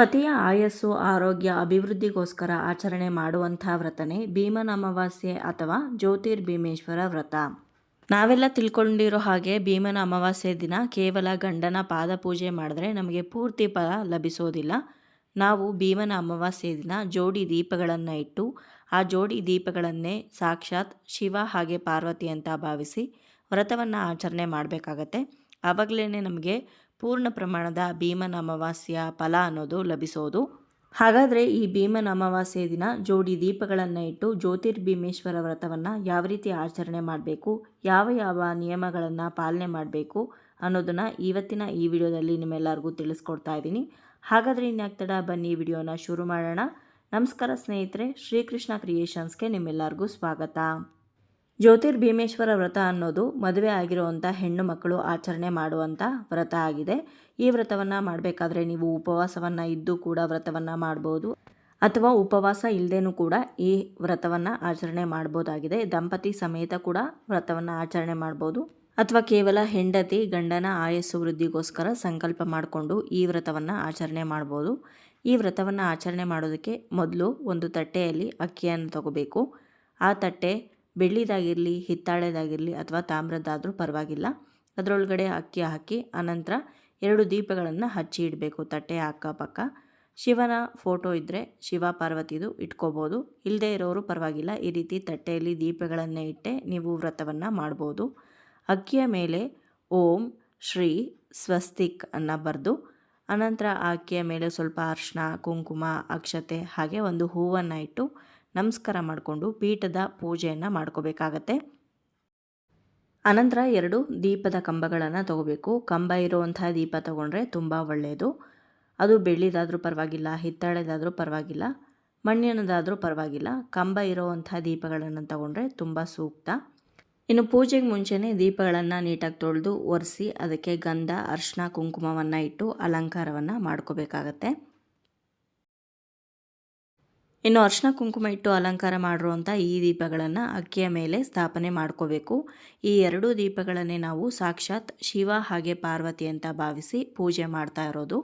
ಪತಿಯ ಆಯಸ್ಸು, ಆರೋಗ್ಯ, ಅಭಿವೃದ್ಧಿಗೋಸ್ಕರ ಆಚರಣೆ ಮಾಡುವಂಥ ವ್ರತನೇ ಭೀಮನ ಅಮಾವಾಸ್ಯೆ ಅಥವಾ ಜ್ಯೋತಿರ್ಭೀಮೇಶ್ವರ ವ್ರತ. ನಾವೆಲ್ಲ ತಿಳ್ಕೊಂಡಿರೋ ಹಾಗೆ ಭೀಮನ ಅಮಾವಾಸ್ಯೆ ದಿನ ಕೇವಲ ಗಂಡನ ಪಾದ ಪೂಜೆ ಮಾಡಿದ್ರೆ ನಮಗೆ ಪೂರ್ತಿ ಫಲ ಲಭಿಸೋದಿಲ್ಲ. ನಾವು ಭೀಮನ ಅಮಾವಾಸ್ಯೆ ದಿನ ಜೋಡಿ ದೀಪಗಳನ್ನು ಇಟ್ಟು ಆ ಜೋಡಿ ದೀಪಗಳನ್ನೇ ಸಾಕ್ಷಾತ್ ಶಿವ ಹಾಗೆ ಪಾರ್ವತಿ ಅಂತ ಭಾವಿಸಿ ವ್ರತವನ್ನು ಆಚರಣೆ ಮಾಡಬೇಕಾಗತ್ತೆ. ಆವಾಗಲೇ ನಮಗೆ ಪೂರ್ಣ ಪ್ರಮಾಣದ ಭೀಮನ ಅಮಾವಾಸ್ಯ ಫಲ ಅನ್ನೋದು ಲಭಿಸೋದು. ಹಾಗಾದರೆ ಈ ಭೀಮನ ಅಮಾವಾಸ್ಯೆ ದಿನ ಜೋಡಿ ದೀಪಗಳನ್ನು ಇಟ್ಟು ಜ್ಯೋತಿರ್ಭೀಮೇಶ್ವರ ವ್ರತವನ್ನು ಯಾವ ರೀತಿ ಆಚರಣೆ ಮಾಡಬೇಕು, ಯಾವ ಯಾವ ನಿಯಮಗಳನ್ನು ಪಾಲನೆ ಮಾಡಬೇಕು ಅನ್ನೋದನ್ನು ಇವತ್ತಿನ ಈ ವಿಡಿಯೋದಲ್ಲಿ ನಿಮ್ಮೆಲ್ಲರಿಗೂ ತಿಳಿಸ್ಕೊಡ್ತಾ ಇದ್ದೀನಿ. ಹಾಗಾದರೆ ಇನ್ಯಾಗ್ತಡ ಬನ್ನಿ ವಿಡಿಯೋನ ಶುರು ಮಾಡೋಣ. ನಮಸ್ಕಾರ ಸ್ನೇಹಿತರೆ, ಶ್ರೀಕೃಷ್ಣ ಕ್ರಿಯೇಷನ್ಸ್ಗೆ ನಿಮ್ಮೆಲ್ಲರಿಗೂ ಸ್ವಾಗತ. ಜ್ಯೋತಿರ್ಭೀಮೇಶ್ವರ ವ್ರತ ಅನ್ನೋದು ಮದುವೆ ಆಗಿರುವಂಥ ಹೆಣ್ಣು ಮಕ್ಕಳು ಆಚರಣೆ ಮಾಡುವಂಥ ವ್ರತ ಆಗಿದೆ. ಈ ವ್ರತವನ್ನು ಮಾಡಬೇಕಾದ್ರೆ ನೀವು ಉಪವಾಸವನ್ನು ಇದ್ದು ಕೂಡ ವ್ರತವನ್ನು ಮಾಡ್ಬೋದು. ಅಥವಾ ಉಪವಾಸ ಇಲ್ಲದೇನೂ ಕೂಡ ಈ ವ್ರತವನ್ನು ಆಚರಣೆ ಮಾಡ್ಬೋದಾಗಿದೆ. ದಂಪತಿ ಸಮೇತ ಕೂಡ ವ್ರತವನ್ನು ಆಚರಣೆ ಮಾಡ್ಬೋದು. ಅಥವಾ ಕೇವಲ ಹೆಂಡತಿ, ಗಂಡನ ಆಯಸ್ಸು ವೃದ್ಧಿಗೋಸ್ಕರ ಸಂಕಲ್ಪ ಮಾಡಿಕೊಂಡು ಈ ವ್ರತವನ್ನು ಆಚರಣೆ ಮಾಡ್ಬೋದು. ಈ ವ್ರತವನ್ನು ಆಚರಣೆ ಮಾಡೋದಕ್ಕೆ ಮೊದಲು ಒಂದು ತಟ್ಟೆಯಲ್ಲಿ ಅಕ್ಕಿಯನ್ನು ತಗೋಬೇಕು. ಆ ತಟ್ಟೆ ಬೆಳ್ಳಿದಾಗಿರಲಿ, ಹಿತ್ತಾಳೆದಾಗಿರಲಿ ಅಥವಾ ತಾಮ್ರದ್ದಾದರೂ ಪರವಾಗಿಲ್ಲ. ಅದರೊಳಗಡೆ ಅಕ್ಕಿ ಹಾಕಿ, ಆನಂತರ ಎರಡು ದೀಪಗಳನ್ನು ಹಚ್ಚಿ ಇಡಬೇಕು. ತಟ್ಟೆಯ ಅಕ್ಕಪಕ್ಕ. ಶಿವನ ಫೋಟೋ ಇದ್ದರೆ ಶಿವ ಪಾರ್ವತಿದು ಇಟ್ಕೋಬೋದು. ಇಲ್ಲದೇ ಇರೋರು ಪರವಾಗಿಲ್ಲ. ಈ ರೀತಿ ತಟ್ಟೆಯಲ್ಲಿ ದೀಪಗಳನ್ನೇ ಇಟ್ಟೆ ನೀವು ವ್ರತವನ್ನು ಮಾಡ್ಬೋದು. ಅಕ್ಕಿಯ ಮೇಲೆ ಓಂ ಶ್ರೀ ಸ್ವಸ್ತಿಕ್ ಅನ್ನು ಬರೆದು ಅನಂತರ ಆ ಅಕ್ಕಿಯ ಮೇಲೆ ಸ್ವಲ್ಪ ಅರ್ಶಿನ, ಕುಂಕುಮ, ಅಕ್ಷತೆ ಹಾಗೆ ಒಂದು ಹೂವನ್ನು ಇಟ್ಟು ನಮಸ್ಕಾರ ಮಾಡಿಕೊಂಡು ಪೀಠದ ಪೂಜೆಯನ್ನು ಮಾಡ್ಕೋಬೇಕಾಗತ್ತೆ. ಅನಂತರ ಎರಡು ದೀಪದ ಕಂಬಗಳನ್ನು ತಗೋಬೇಕು. ಕಂಬ ಇರುವಂತಹ ದೀಪ ತಗೊಂಡ್ರೆ ತುಂಬ ಒಳ್ಳೆಯದು ಅದು ಬೆಳ್ಳಿದಾದರೂ ಪರವಾಗಿಲ್ಲ, ಹಿತ್ತಾಳೆದಾದರೂ ಪರವಾಗಿಲ್ಲ, ಮಣ್ಣಿನದಾದರೂ ಪರವಾಗಿಲ್ಲ. ಕಂಬ ಇರೋವಂಥ ದೀಪಗಳನ್ನು ತಗೊಂಡ್ರೆ ತುಂಬ ಸೂಕ್ತ. ಇನ್ನು ಪೂಜೆಗೆ ಮುಂಚೆನೇ ದೀಪಗಳನ್ನು ನೀಟಾಗಿ ತೊಳೆದು ಒರೆಸಿ, ಅದಕ್ಕೆ ಗಂಧ, ಅರ್ಶಿನ, ಕುಂಕುಮವನ್ನು ಇಟ್ಟು ಅಲಂಕಾರವನ್ನು ಮಾಡ್ಕೋಬೇಕಾಗತ್ತೆ. ಇನ್ನು ಅರ್ಶಿನ ಕುಂಕುಮ ಇಟ್ಟು ಅಲಂಕಾರ ಮಾಡಿರುವಂಥ ಈ ದೀಪಗಳನ್ನು ಅಕ್ಕಿಯ ಮೇಲೆ ಸ್ಥಾಪನೆ ಮಾಡ್ಕೋಬೇಕು. ಈ ಎರಡೂ ದೀಪಗಳನ್ನೇ ನಾವು ಸಾಕ್ಷಾತ್ ಶಿವ ಹಾಗೆ ಪಾರ್ವತಿ ಅಂತ ಭಾವಿಸಿ ಪೂಜೆ ಮಾಡ್ತಾ ಇರೋದು.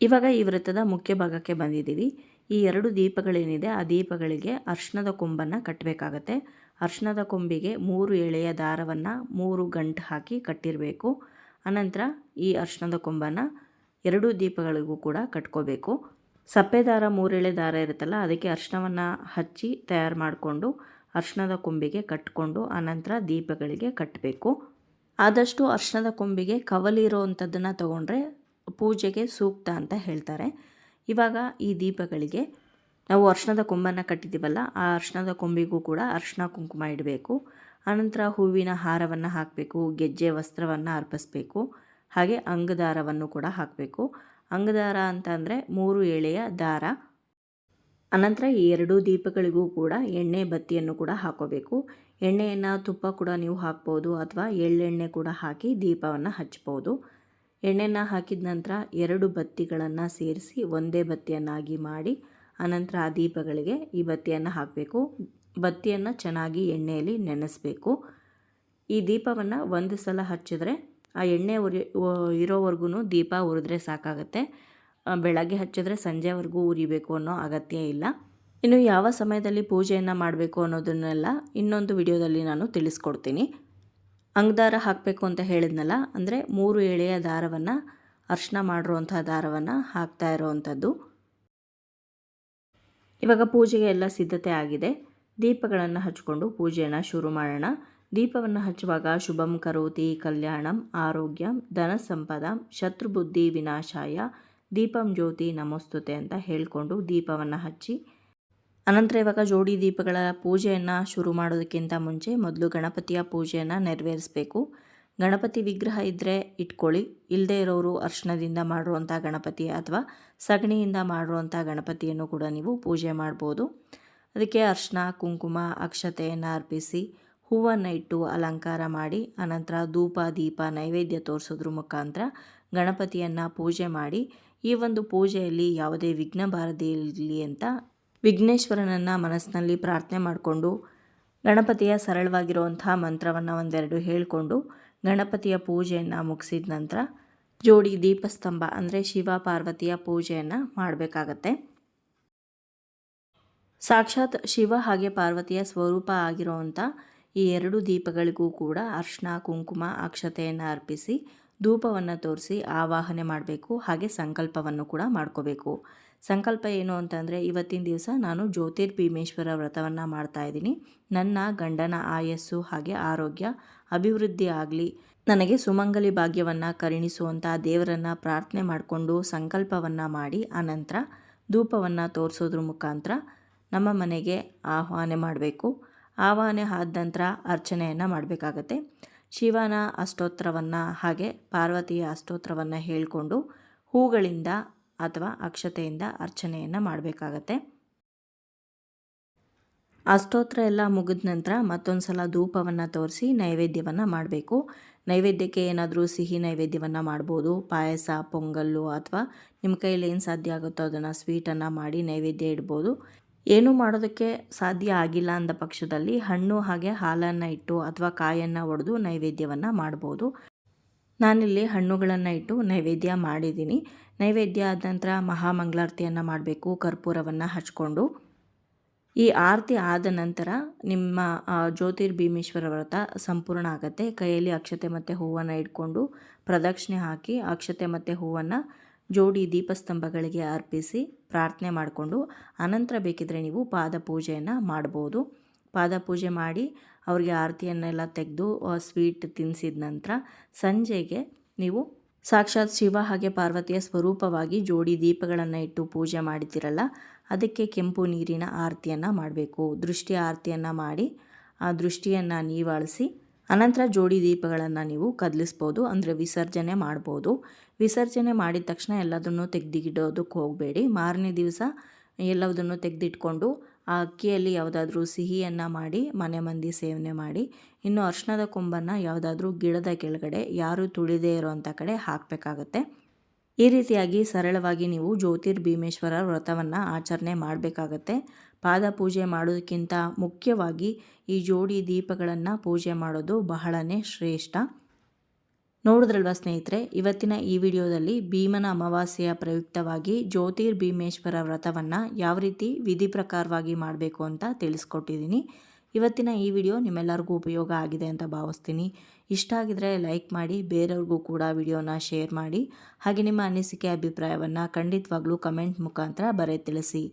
ಇವಾಗ ಈ ವ್ರತದ ಮುಖ್ಯ ಭಾಗಕ್ಕೆ ಬಂದಿದ್ದೀವಿ. ಈ ಎರಡು ದೀಪಗಳೇನಿದೆ, ಆ ದೀಪಗಳಿಗೆ ಅರ್ಶಿನದ ಕೊಂಬನ್ನು ಕಟ್ಟಬೇಕಾಗತ್ತೆ. ಅರ್ಶಿನದ ಕೊಂಬಿಗೆ ಮೂರು ಎಳೆಯ ದಾರವನ್ನು ಮೂರು ಗಂಟು ಹಾಕಿ ಕಟ್ಟಿರಬೇಕು. ಅನಂತರ ಈ ಅರ್ಶಿನದ ಕೊಂಬನ್ನು ಎರಡೂ ದೀಪಗಳಿಗೂ ಕೂಡ ಕಟ್ಕೋಬೇಕು. ಸಪ್ಪೆ ದಾರ ಮೂರೆಳೆ ದಾರ ಇರುತ್ತಲ್ಲ, ಅದಕ್ಕೆ ಅರ್ಶಿನವನ್ನು ಹಚ್ಚಿ ತಯಾರು ಮಾಡಿಕೊಂಡು ಅರ್ಶಿನದ ಕೊಂಬಿಗೆ ಕಟ್ಕೊಂಡು ಆನಂತರ ದೀಪಗಳಿಗೆ ಕಟ್ಟಬೇಕು ಆದಷ್ಟು ಅರ್ಶಿನದ ಕೊಂಬಿಗೆ ಕವಲಿರೋ ಅಂಥದ್ದನ್ನು ತೊಗೊಂಡ್ರೆ ಪೂಜೆಗೆ ಸೂಕ್ತ ಅಂತ ಹೇಳ್ತಾರೆ. ಇವಾಗ ಈ ದೀಪಗಳಿಗೆ ನಾವು ಅರ್ಶಿನದ ಕೊಂಬನ್ನು ಕಟ್ಟಿದ್ದೀವಲ್ಲ ಆ ಅರ್ಶಿನದ ಕೊಂಬಿಗೂ ಕೂಡ ಅರ್ಶಿನ ಕುಂಕುಮ ಇಡಬೇಕು. ಆನಂತರ ಹೂವಿನ ಹಾರವನ್ನು ಹಾಕಬೇಕು, ಗೆಜ್ಜೆ, ವಸ್ತ್ರವನ್ನು ಅರ್ಪಿಸ್ಬೇಕು. ಹಾಗೆ ಅಂಗದಾರವನ್ನು ಕೂಡ ಹಾಕಬೇಕು. ಅಂಗದಾರ ಅಂತ ಅಂದರೆ ಮೂರು ಎಳೆಯ ದಾರ. ಅನಂತರ ಈ ಎರಡೂ ದೀಪಗಳಿಗೂ ಕೂಡ ಎಣ್ಣೆ ಬತ್ತಿಯನ್ನು ಕೂಡ ಹಾಕೋಬೇಕು. ಎಣ್ಣೆಯನ್ನು ತುಪ್ಪ ಕೂಡ ನೀವು ಹಾಕ್ಬೋದು ಅಥವಾ ಎಳ್ಳೆಣ್ಣೆ ಕೂಡ ಹಾಕಿ ದೀಪವನ್ನು ಹಚ್ಬೋದು. ಎಣ್ಣೆನ ಹಾಕಿದ ನಂತರ ಎರಡು ಬತ್ತಿಗಳನ್ನು ಸೇರಿಸಿ ಒಂದೇ ಬತ್ತಿಯನ್ನಾಗಿ ಮಾಡಿ ಆನಂತರ ಆ ದೀಪಗಳಿಗೆ ಈ ಬತ್ತಿಯನ್ನು ಹಾಕಬೇಕು. ಬತ್ತಿಯನ್ನು ಚೆನ್ನಾಗಿ ಎಣ್ಣೆಯಲ್ಲಿ ನೆನೆಸಬೇಕು. ಈ ದೀಪವನ್ನು ಒಂದು ಸಲ ಹಚ್ಚಿದ್ರೆ ಆ ಎಣ್ಣೆ ಉರಿ ಇರೋವರೆಗೂ ದೀಪ ಉರಿದ್ರೆ ಸಾಕಾಗುತ್ತೆ. ಬೆಳಗ್ಗೆ ಹಚ್ಚಿದ್ರೆ ಸಂಜೆವರೆಗೂ ಉರಿಬೇಕು ಅನ್ನೋ ಅಗತ್ಯ ಇಲ್ಲ. ಇನ್ನು ಯಾವ ಸಮಯದಲ್ಲಿ ಪೂಜೆಯನ್ನು ಮಾಡಬೇಕು ಅನ್ನೋದನ್ನೆಲ್ಲ ಇನ್ನೊಂದು ವಿಡಿಯೋದಲ್ಲಿ ನಾನು ತಿಳಿಸ್ಕೊಡ್ತೀನಿ. ಅಂಗದಾರ ಹಾಕಬೇಕು ಅಂತ ಹೇಳಿದ್ನಲ್ಲ, ಅಂದರೆ ಮೂರು ಎಳೆಯ ದಾರವನ್ನು, ಅರ್ಶನ ಮಾಡಿರುವಂಥ ದಾರವನ್ನು ಹಾಕ್ತಾ ಇರೋವಂಥದ್ದು. ಇವಾಗ ಪೂಜೆಗೆ ಎಲ್ಲ ಸಿದ್ಧತೆ ಆಗಿದೆ. ದೀಪಗಳನ್ನು ಹಚ್ಕೊಂಡು ಪೂಜೆಯನ್ನು ಶುರು ಮಾಡೋಣ. ದೀಪವನ್ನು ಹಚ್ಚುವಾಗ ಶುಭಂ ಕರೋತಿ ಕಲ್ಯಾಣಂ ಆರೋಗ್ಯಂ ಧನ ಸಂಪದ ಶತ್ರುಬುದ್ಧಿ ವಿನಾಶಾಯ ದೀಪಂ ಜ್ಯೋತಿ ನಮಸ್ತುತೆ ಅಂತ ಹೇಳಿಕೊಂಡು ದೀಪವನ್ನು ಹಚ್ಚಿ, ಅನಂತರ ಇವಾಗ ಜೋಡಿ ದೀಪಗಳ ಪೂಜೆಯನ್ನು ಶುರು ಮಾಡೋದಕ್ಕಿಂತ ಮುಂಚೆ ಮೊದಲು ಗಣಪತಿಯ ಪೂಜೆಯನ್ನು ನೆರವೇರಿಸಬೇಕು. ಗಣಪತಿ ವಿಗ್ರಹ ಇದ್ದರೆ ಇಟ್ಕೊಳ್ಳಿ. ಇಲ್ಲದೇ ಇರೋರು ಅರ್ಶನದಿಂದ ಮಾಡಿರುವಂಥ ಗಣಪತಿ ಅಥವಾ ಸಗಣಿಯಿಂದ ಮಾಡಿರುವಂಥ ಗಣಪತಿಯನ್ನು ಕೂಡ ನೀವು ಪೂಜೆ ಮಾಡ್ಬೋದು. ಅದಕ್ಕೆ ಅರ್ಶನ, ಕುಂಕುಮ, ಅಕ್ಷತೆಯನ್ನು ಅರ್ಪಿಸಿ ಹೂವನ್ನು ಇಟ್ಟು ಅಲಂಕಾರ ಮಾಡಿ, ಅನಂತರ ಧೂಪ, ದೀಪ, ನೈವೇದ್ಯ ತೋರಿಸೋದ್ರ ಮುಖಾಂತರ ಗಣಪತಿಯನ್ನು ಪೂಜೆ ಮಾಡಿ, ಈ ಒಂದು ಪೂಜೆಯಲ್ಲಿ ಯಾವುದೇ ವಿಘ್ನ ಬಾರದೇ ಇರಲಿ ಅಂತ ವಿಘ್ನೇಶ್ವರನನ್ನು ಮನಸ್ಸಿನಲ್ಲಿ ಪ್ರಾರ್ಥನೆ ಮಾಡಿಕೊಂಡು, ಗಣಪತಿಯ ಸರಳವಾಗಿರುವಂಥ ಮಂತ್ರವನ್ನು ಒಂದೆರಡು ಹೇಳಿಕೊಂಡು, ಗಣಪತಿಯ ಪೂಜೆಯನ್ನು ಮುಗಿಸಿದ ನಂತರ ಜೋಡಿ ದೀಪಸ್ತಂಭ ಅಂದರೆ ಶಿವ ಪಾರ್ವತಿಯ ಪೂಜೆಯನ್ನು ಮಾಡಬೇಕಾಗತ್ತೆ. ಸಾಕ್ಷಾತ್ ಶಿವ ಹಾಗೆ ಪಾರ್ವತಿಯ ಸ್ವರೂಪ ಆಗಿರುವಂಥ ಈ ಎರಡು ದೀಪಗಳಿಗೂ ಕೂಡ ಅರ್ಶನ ಕುಂಕುಮ, ಅಕ್ಷತೆಯನ್ನು ಅರ್ಪಿಸಿ, ಧೂಪವನ್ನು ತೋರಿಸಿ ಆವಾಹನೆ ಮಾಡಬೇಕು, ಹಾಗೆ ಸಂಕಲ್ಪವನ್ನು ಕೂಡ ಮಾಡ್ಕೋಬೇಕು. ಸಂಕಲ್ಪ ಏನು ಅಂತಂದರೆ, ಇವತ್ತಿನ ದಿವಸ ನಾನು ಜ್ಯೋತಿರ್ಭೀಮೇಶ್ವರ ವ್ರತವನ್ನು ಮಾಡ್ತಾ ಇದ್ದೀನಿ. ನನ್ನ ಗಂಡನ ಆಯಸ್ಸು ಹಾಗೆ ಆರೋಗ್ಯ, ಅಭಿವೃದ್ಧಿ ಆಗಲಿ, ನನಗೆ ಸುಮಂಗಲಿ ಭಾಗ್ಯವನ್ನು ಕರುಣಿಸುವಂಥ ದೇವರನ್ನು ಪ್ರಾರ್ಥನೆ ಮಾಡಿಕೊಂಡು ಸಂಕಲ್ಪವನ್ನು ಮಾಡಿ, ಆನಂತರ ಧೂಪವನ್ನು ತೋರಿಸೋದ್ರ ಮುಖಾಂತರ ನಮ್ಮ ಮನೆಗೆ ಆಹ್ವಾನ ಮಾಡಬೇಕು. ಆವಾಹನೆ ಆದ ನಂತರ ಅರ್ಚನೆಯನ್ನು ಮಾಡಬೇಕಾಗತ್ತೆ. ಶಿವನ ಅಷ್ಟೋತ್ರವನ್ನು ಹಾಗೆ ಪಾರ್ವತಿಯ ಅಷ್ಟೋತ್ರವನ್ನು ಹೇಳಿಕೊಂಡು ಹೂಗಳಿಂದ ಅಥವಾ ಅಕ್ಷತೆಯಿಂದ ಅರ್ಚನೆಯನ್ನು ಮಾಡಬೇಕಾಗತ್ತೆ. ಅಷ್ಟೋತ್ರ ಎಲ್ಲ ಮುಗಿದ ನಂತರ ಮತ್ತೊಂದು ಸಲ ಧೂಪವನ್ನು ತೋರಿಸಿ ನೈವೇದ್ಯವನ್ನು ಮಾಡಬೇಕು. ನೈವೇದ್ಯಕ್ಕೆ ಏನಾದರೂ ಸಿಹಿ ನೈವೇದ್ಯವನ್ನು ಮಾಡ್ಬೋದು. ಪಾಯಸ, ಪೊಂಗಲ್ಲು ಅಥವಾ ನಿಮ್ಮ ಕೈಯಲ್ಲಿ ಏನು ಸಾಧ್ಯ ಆಗುತ್ತೋ ಅದನ್ನು ಸ್ವೀಟನ್ನು ಮಾಡಿ ನೈವೇದ್ಯ ಇಡ್ಬೋದು. ಏನೂ ಮಾಡೋದಕ್ಕೆ ಸಾಧ್ಯ ಆಗಿಲ್ಲ ಅಂದ ಪಕ್ಷದಲ್ಲಿ ಹಣ್ಣು ಹಾಗೆ ಹಾಲನ್ನು ಇಟ್ಟು ಅಥವಾ ಕಾಯನ್ನು ಒಡೆದು ನೈವೇದ್ಯವನ್ನು ಮಾಡ್ಬೋದು. ನಾನಿಲ್ಲಿ ಹಣ್ಣುಗಳನ್ನು ಇಟ್ಟು ನೈವೇದ್ಯ ಮಾಡಿದ್ದೀನಿ. ನೈವೇದ್ಯ ಆದ ನಂತರ ಮಹಾಮಂಗಳಾರತಿಯನ್ನು ಮಾಡಬೇಕು, ಕರ್ಪೂರವನ್ನು ಹಚ್ಕೊಂಡು. ಈ ಆರತಿ ಆದ ನಂತರ ನಿಮ್ಮ ಜ್ಯೋತಿರ್ಭೀಮೇಶ್ವರ ವ್ರತ ಸಂಪೂರ್ಣ ಆಗುತ್ತೆ. ಕೈಯಲ್ಲಿ ಅಕ್ಷತೆ ಮತ್ತು ಹೂವನ್ನು ಇಟ್ಕೊಂಡು ಪ್ರದಕ್ಷಿಣೆ ಹಾಕಿ ಅಕ್ಷತೆ ಮತ್ತು ಹೂವನ್ನು ಜೋಡಿ ದೀಪಸ್ತಂಭಗಳಿಗೆ ಅರ್ಪಿಸಿ ಪ್ರಾರ್ಥನೆ ಮಾಡಿಕೊಂಡು ಅನಂತರ ಬೇಕಿದ್ದರೆ ನೀವು ಪಾದ ಪೂಜೆಯನ್ನು ಮಾಡ್ಬೋದು. ಪಾದ ಪೂಜೆ ಮಾಡಿ ಅವರಿಗೆ ಆರತಿಯನ್ನೆಲ್ಲ ತೆಗೆದು ಸ್ವೀಟ್ ತಿನ್ನಿಸಿದ ನಂತರ ಸಂಜೆಗೆ ನೀವು ಸಾಕ್ಷಾತ್ ಶಿವ ಹಾಗೆ ಪಾರ್ವತಿಯ ಸ್ವರೂಪವಾಗಿ ಜೋಡಿ ದೀಪಗಳನ್ನು ಇಟ್ಟು ಪೂಜೆ ಮಾಡಿದ್ದೀರಲ್ಲ, ಅದಕ್ಕೆ ಕೆಂಪು ನೀರಿನ ಆರತಿಯನ್ನು ಮಾಡಬೇಕು. ದೃಷ್ಟಿ ಆರತಿಯನ್ನು ಮಾಡಿ ಆ ದೃಷ್ಟಿಯನ್ನು ನೀವಾಳಿಸಿ ಅನಂತರ ಜೋಡಿ ದೀಪಗಳನ್ನು ನೀವು ಕದಲಿಸ್ಬೋದು, ಅಂದರೆ ವಿಸರ್ಜನೆ ಮಾಡ್ಬೋದು. ವಿಸರ್ಜನೆ ಮಾಡಿದ ತಕ್ಷಣ ಎಲ್ಲದನ್ನು ತೆಗೆದಿಡೋದಕ್ಕೆ ಹೋಗಬೇಡಿ. ಮಾರನೇ ದಿವಸ ಎಲ್ಲದನ್ನು ತೆಗೆದಿಟ್ಕೊಂಡು ಆ ಅಕ್ಕಿಯಲ್ಲಿ ಯಾವುದಾದ್ರೂ ಸಿಹಿಯನ್ನು ಮಾಡಿ, ಮನೆ ಮಂದಿ ಸೇವನೆ ಮಾಡಿ, ಇನ್ನು ಅರ್ಶಿಣದ ಕೊಂಬನ್ನು ಯಾವುದಾದ್ರೂ ಗಿಡದ ಕೆಳಗಡೆ ಯಾರು ತುಳಿದೇ ಇರೋವಂಥ ಕಡೆ ಹಾಕಬೇಕಾಗತ್ತೆ. ಈ ರೀತಿಯಾಗಿ ಸರಳವಾಗಿ ನೀವು ಜ್ಯೋತಿರ್ಭೀಮೇಶ್ವರ ವ್ರತವನ್ನು ಆಚರಣೆ ಮಾಡಬೇಕಾಗತ್ತೆ. ಪಾದ ಪೂಜೆ ಮಾಡೋದಕ್ಕಿಂತ ಮುಖ್ಯವಾಗಿ ಈ ಜೋಡಿ ದೀಪಗಳನ್ನು ಪೂಜೆ ಮಾಡೋದು ಬಹಳನೇ ಶ್ರೇಷ್ಠ. ನೋಡಿದ್ರಲ್ವ ಸ್ನೇಹಿತರೆ? ಇವತ್ತಿನ ಈ ವಿಡಿಯೋದಲ್ಲಿ ಭೀಮನ ಅಮಾವಾಸ್ಯೆಯ ಪ್ರಯುಕ್ತವಾಗಿ ಜ್ಯೋತಿರ್ ಭೀಮೇಶ್ವರ ವ್ರತವನ್ನು ಯಾವ ರೀತಿ ವಿಧಿ ಪ್ರಕಾರವಾಗಿ ಮಾಡಬೇಕು ಅಂತ ತಿಳಿಸ್ಕೊಟ್ಟಿದ್ದೀನಿ. ಇವತ್ತಿನ ಈ ವಿಡಿಯೋ ನಿಮ್ಮೆಲ್ಲರಿಗೂ ಉಪಯೋಗ ಆಗಿದೆ ಅಂತ ಭಾವಿಸ್ತೀನಿ. ಇಷ್ಟ ಆಗಿದ್ರೆ ಲೈಕ್ ಮಾಡಿ, ಬೇರೆಯವ್ರಿಗೂ ಕೂಡ ವಿಡಿಯೋನ ಶೇರ್ ಮಾಡಿ. ಹಾಗೆ ನಿಮ್ಮ ಅನಿಸಿಕೆ, ಅಭಿಪ್ರಾಯವನ್ನು ಖಂಡಿತವಾಗ್ಲೂ ಕಮೆಂಟ್ ಮುಖಾಂತರ ಬರೆ ತಿಳಿಸಿ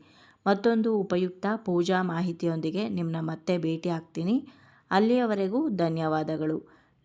ಮತ್ತೊಂದು ಉಪಯುಕ್ತ ಪೂಜಾ ಮಾಹಿತಿಯೊಂದಿಗೆ ನಿಮ್ಮನ್ನ ಮತ್ತೆ ಭೇಟಿ ಆಗ್ತೀನಿ. ಅಲ್ಲಿಯವರೆಗೂ ಧನ್ಯವಾದಗಳು.